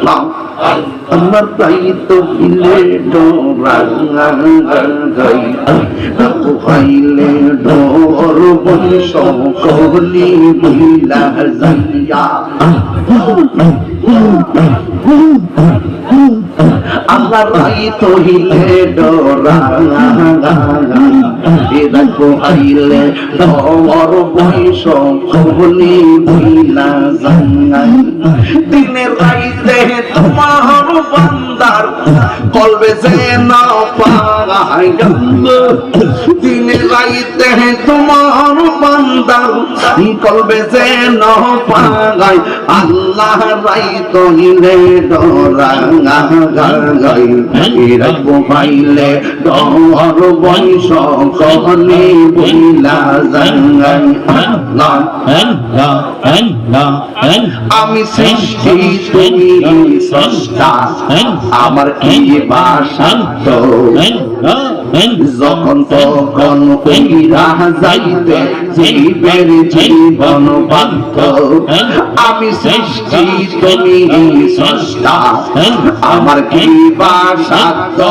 আল্লাহ আমার তাই তো হিলে ডোরাই পাইলে ডোর বংশ কহলি মহিলা জাইয়া আমার তাই তো হিলে ডোরাই পাইলে ডোর বংশ কহলি মহিলা জাইয়া দিনের রাইতে তোমার বান্দার কলবে যে না পায় দিনে রাইতে তোমার বান্দার কলবে যে না পায় আল্লাহ রাই পাইলে ডর বংশ কহনে বইলা জাঙ্গাই। আমি সৃষ্টি তুমি স্রষ্টা আমার কি বাসা তো যখন তখন কইরা যাইতে জীবের জীবন বাধ্য। আমি সৃষ্টি তুমি স্রষ্টা আমার কি বা তো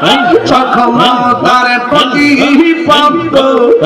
প্রতি পাত্র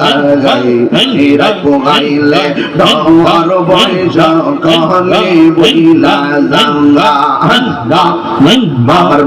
ডরাই রব গাইলে ডর বংশ কহলে বইলা জাঙ্গা বাবার